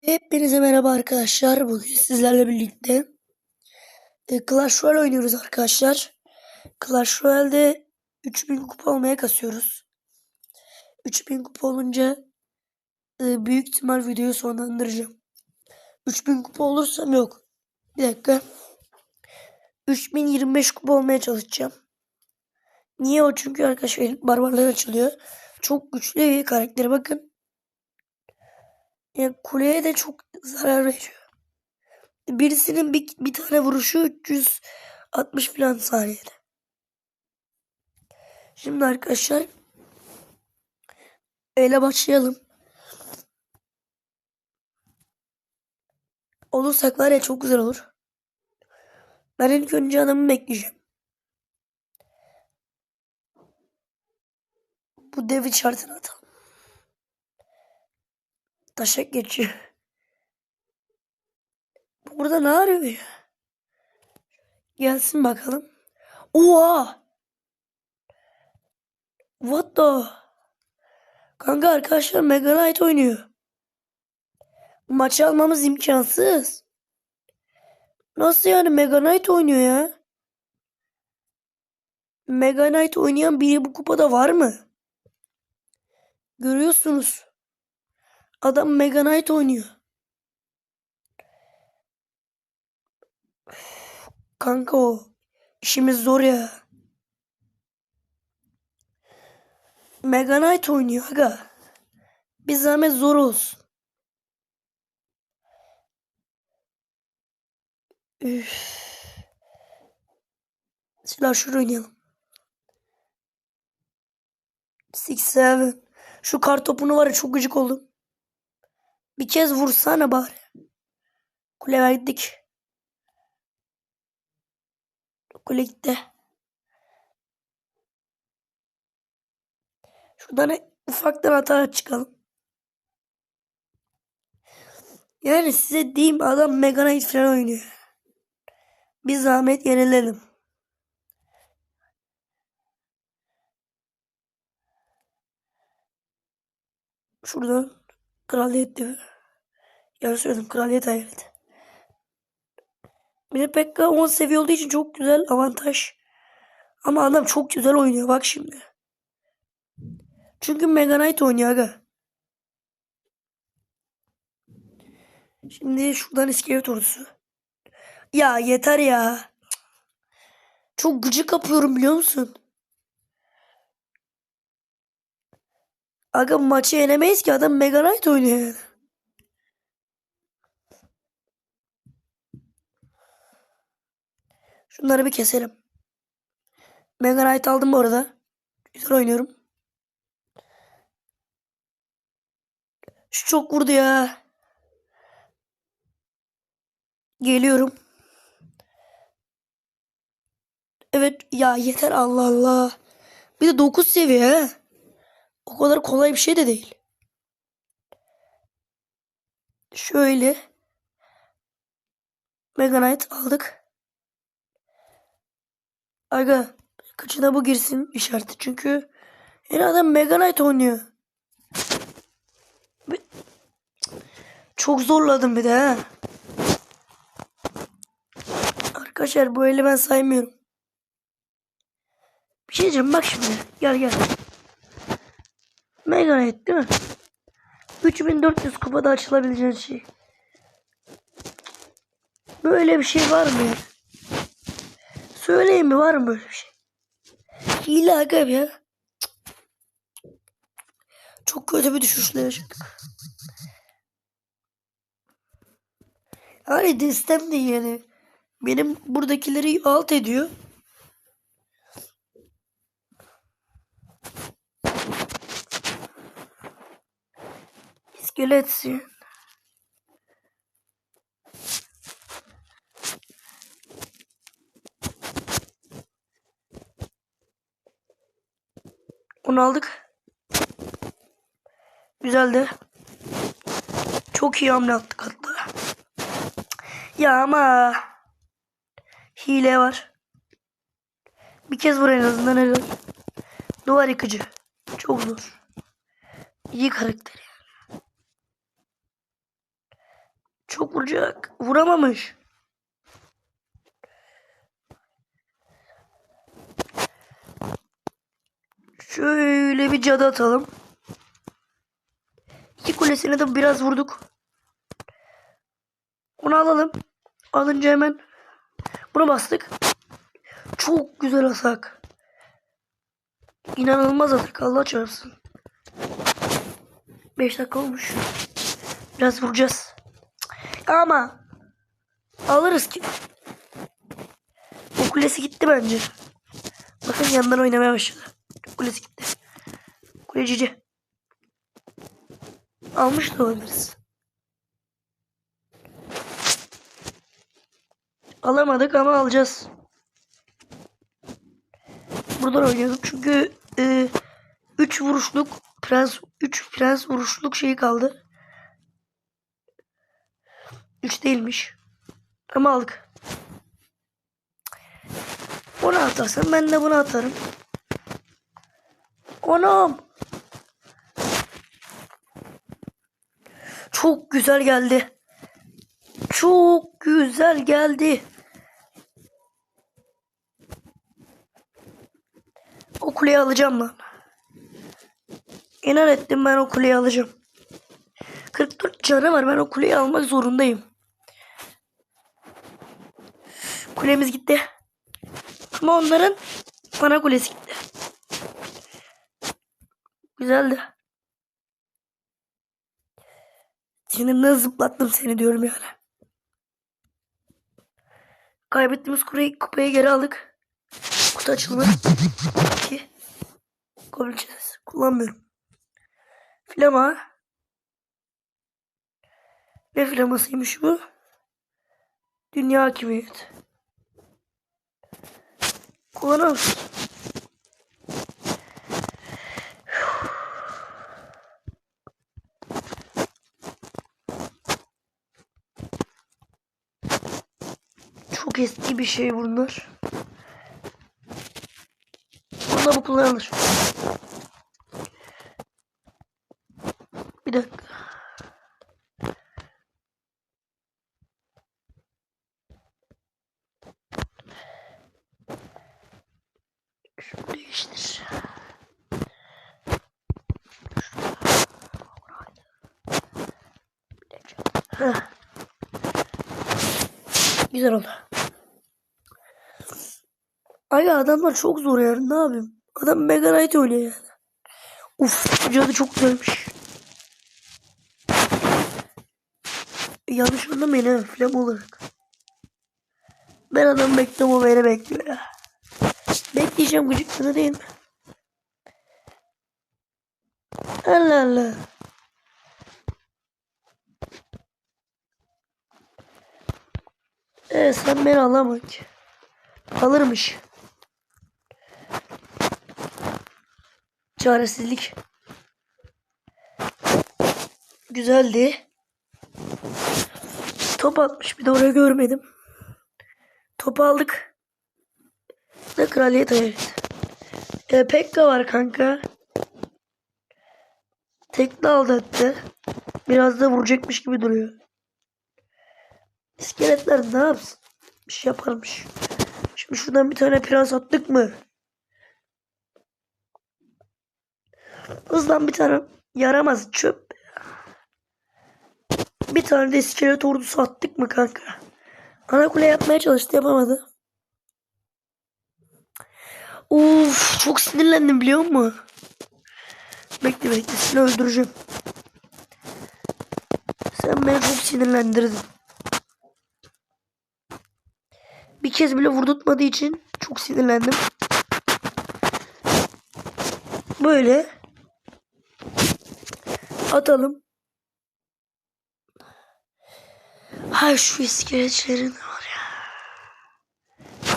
Hepinize merhaba arkadaşlar. Bugün sizlerle birlikte e, Clash Royale oynuyoruz arkadaşlar. Clash Royale'de 3000 kupa olmaya kasıyoruz. 3000 kupa olunca e, büyük ihtimal videoyu sonlandıracağım. 3000 kupa olursam yok. Bir dakika. 3025 kupa olmaya çalışacağım. Niye o? Çünkü arkadaşlar barbarlar açılıyor. Çok güçlü bir karakteri bakın. Ya kuleye de çok zarar veriyor. Birisinin bir, bir tane vuruşu 360 falan saniyede. Şimdi arkadaşlar ele başlayalım. Olursak var ya çok güzel olur. Ben ilk önce adamı bekleyeceğim. Bu dev işaretini atalım. Taşak geçiyor. Bu Burada ne arıyor ya? Gelsin bakalım. Oha! What the? Kanka arkadaşlar Mega Knight oynuyor. Maçı almamız imkansız. Nasıl yani Mega Knight oynuyor ya? Mega Knight oynayan biri bu kupada var mı? Görüyorsunuz. Adam Mega Knight oynuyor. Kanka o. İşimiz zor ya. Mega Knight oynuyor aga. Bir zahmet zor olsun. Üf. Silah şuraya oynayalım. Six seven. Şu kar topunu var ya çok gıcık oldum. Bir kez vursana bari. Kule verdik. Kule gitti. Şuradan ufaktan hata çıkalım. Yani size diyeyim adam Mega Knight falan oynuyor. Bir zahmet yenilelim. Şuradan kraliyet diyor. Yanlış söyledim kraliyet hayaleti. Bir de Pekka 10 seviye olduğu için çok güzel avantaj. Ama adam çok güzel oynuyor bak şimdi. Çünkü Mega Knight oynuyor aga. Şimdi şuradan iskelet ordusu. Ya yeter ya. Çok gıcık kapıyorum biliyor musun? Aga maçı yenemeyiz ki adam Mega Knight oynuyor. yani. Şunları bir keselim. Mega Knight aldım bu arada. Güzel oynuyorum. Şu çok vurdu ya. Geliyorum. Evet ya yeter Allah Allah. Bir de 9 seviye ha. O kadar kolay bir şey de değil. Şöyle. Mega Knight aldık. Aga kaçına bu girsin işareti çünkü yani adam Mega Knight oynuyor. Çok zorladım bir de ha. Arkadaşlar bu eli ben saymıyorum. Bir şey diyeceğim bak şimdi. Gel gel. Mega Knight değil mi? 3400 kupada açılabileceğin şey. Böyle bir şey var mı ya? Söyleyin mi var mı böyle bir şey? Hile aga ya. Çok kötü bir düşüşle yaşadık. Hani destem de yani. Benim buradakileri alt ediyor. İskeletsin. Onu aldık. Güzeldi. Çok iyi hamle attık hatta. Ya ama hile var. Bir kez vur en azından. Duvar yıkıcı. Çok zor. İyi karakter yani. Çok vuracak. Vuramamış. Şöyle bir cadı atalım. İki kulesine de biraz vurduk. Onu alalım. Alınca hemen bunu bastık. Çok güzel atak. İnanılmaz atak. Allah çarpsın. 5 dakika olmuş. Biraz vuracağız. Ama alırız ki. O kulesi gitti bence. Bakın yandan oynamaya başladı. Kulesi gitti. Kule cici. Almış da olabiliriz. Alamadık ama alacağız. Buradan oynayalım çünkü 3 vuruşluk prens 3 prens vuruşluk şey kaldı. 3 değilmiş. Ama aldık. Onu atarsan ben de bunu atarım. Anam. Çok güzel geldi. Çok güzel geldi. O kuleyi alacağım lan. İnan ettim ben o kuleyi alacağım. 44 canı var ben o kuleyi almak zorundayım. Kulemiz gitti. Ama onların bana kulesi gitti. Güzeldi. Sinirimden zıplattım seni diyorum yani. Kaybettiğimiz kureyi, kupayı geri aldık. Kutu. 2. Goblin çetesi. Kullanmıyorum. Flama. Ne flamasıymış bu? Dünya hakimiyet. Kullanalım. Çok eski bir şey bunlar. Bunda bu kullanılır. Bir dakika. Güzel oldu. Ay adamlar çok zor yani ne yapayım? Adam Mega Knight oynuyor yani. Uf cadı çok güzelmiş. Yanlış anlamayın ha film olarak. Ben adam bekliyorum o beni bekliyor ya. Bekleyeceğim gıcıklığını değil mi? Allah Allah. Ee, sen beni alamam ki. Alırmış. Çaresizlik. Güzeldi. Top atmış bir de oraya görmedim. Topu aldık. Ve kraliyet evet. E, Pekka var kanka. Tekne aldı hatta. Biraz da vuracakmış gibi duruyor. İskeletler ne yapsın? Bir şey yaparmış. Şimdi şuradan bir tane prens attık mı? Hızlan bir tane yaramaz çöp. Bir tane de iskelet ordusu attık mı kanka? Ana kule yapmaya çalıştı yapamadı. Uf çok sinirlendim biliyor musun? Bekle bekle seni öldüreceğim. Sen beni çok sinirlendirdin. Bir kez bile vurdurtmadığı için çok sinirlendim. Böyle atalım. Hay şu iskeletlerin var ya.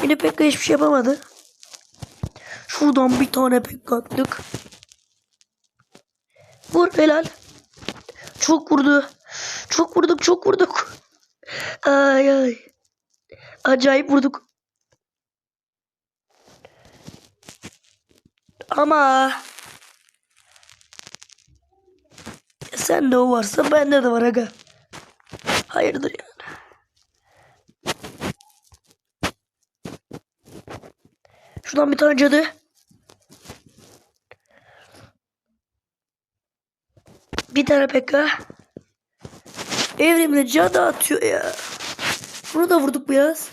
Yine pek hiçbir şey yapamadı. Şuradan bir tane pek attık. Vur helal. Çok vurdu. Çok vurduk çok vurduk. Ay ay. Acayip vurduk. Ama sen de o varsa bende de var aga. Hayırdır yani. Şuradan bir tane cadı. Bir tane pekka. Evrimle cadı atıyor ya. Bunu da vurduk biraz.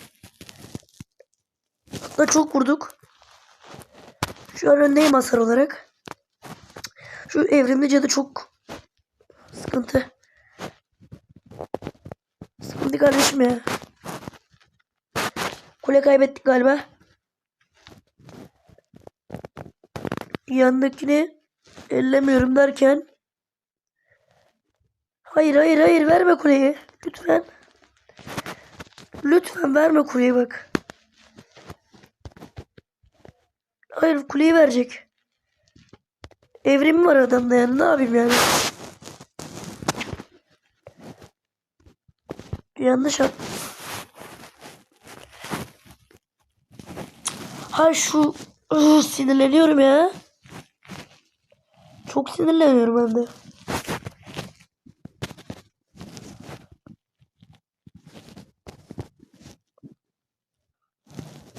Hatta çok vurduk. Şu an öndeyim hasar olarak. Şu evrimli cadı çok sıkıntı. Sıkıntı kardeşim ya. Kule kaybettik galiba. Yandakini ellemiyorum derken Hayır hayır hayır verme kuleyi. Lütfen. Lütfen verme kuleyi bak. Hayır kuleyi verecek. Evrim var adamda yani ne yapayım yani. Yanlış at. Ha şu Ih, sinirleniyorum ya. Çok sinirleniyorum hem de.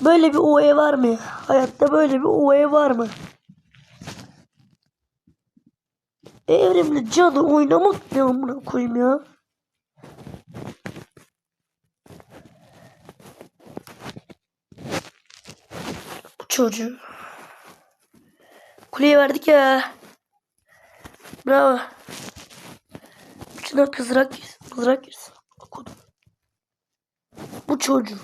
Böyle bir OE var mı? ya? Hayatta böyle bir OE var mı? Evrimli cadı oynamak ne amına koyayım ya? Bu çocuğu. Kuleye verdik ya. Bravo. Şuna kızrak girsin. Kızrak girsin. Bu çocuğu.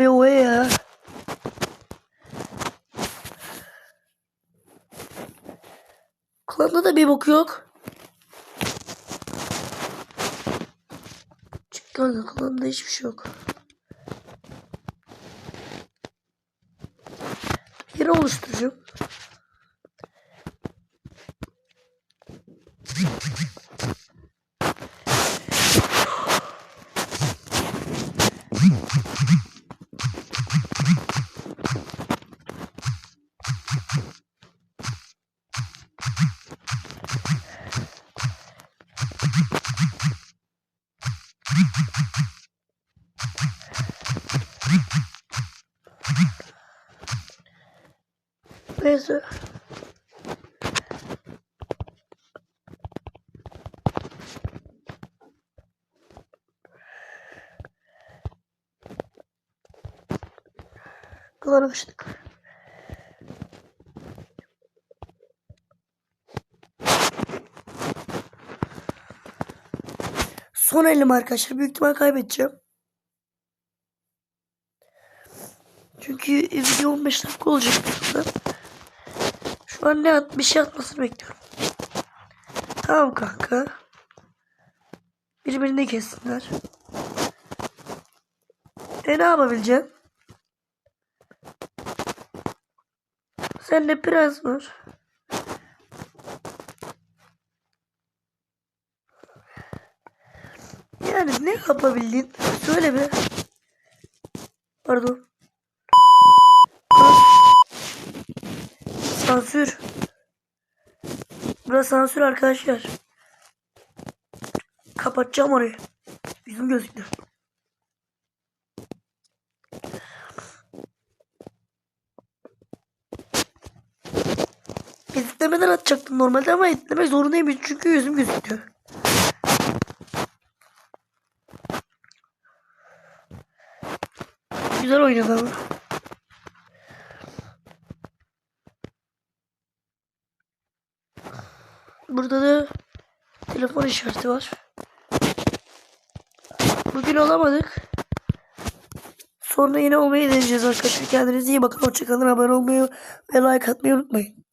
Ya. Klanda da bir bok yok. Çık kanka klanda hiçbir şey yok. Yeri oluşturacağım. Kılar açtık. Son elim arkadaşlar. Büyük ihtimal kaybedeceğim. Çünkü video 15 dakika olacak. Şu ne at bir şey atmasını bekliyorum. Tamam kanka. Birbirini kessinler. E ne yapabileceğim? Sen de prens var. Yani ne yapabildin? Söyle be. Pardon. Sansür. Burası sansür arkadaşlar. Kapatacağım orayı. Yüzüm gözüktü. Editlemeden atacaktım normalde ama editlemek zorundayım çünkü yüzüm gözüküyor. Güzel oynadı ama. Burada da telefon işareti var. Bugün olamadık. Sonra yine olmayı deneyeceğiz arkadaşlar. Kendinize iyi bakın. Hoşçakalın. Abone olmayı ve like atmayı unutmayın.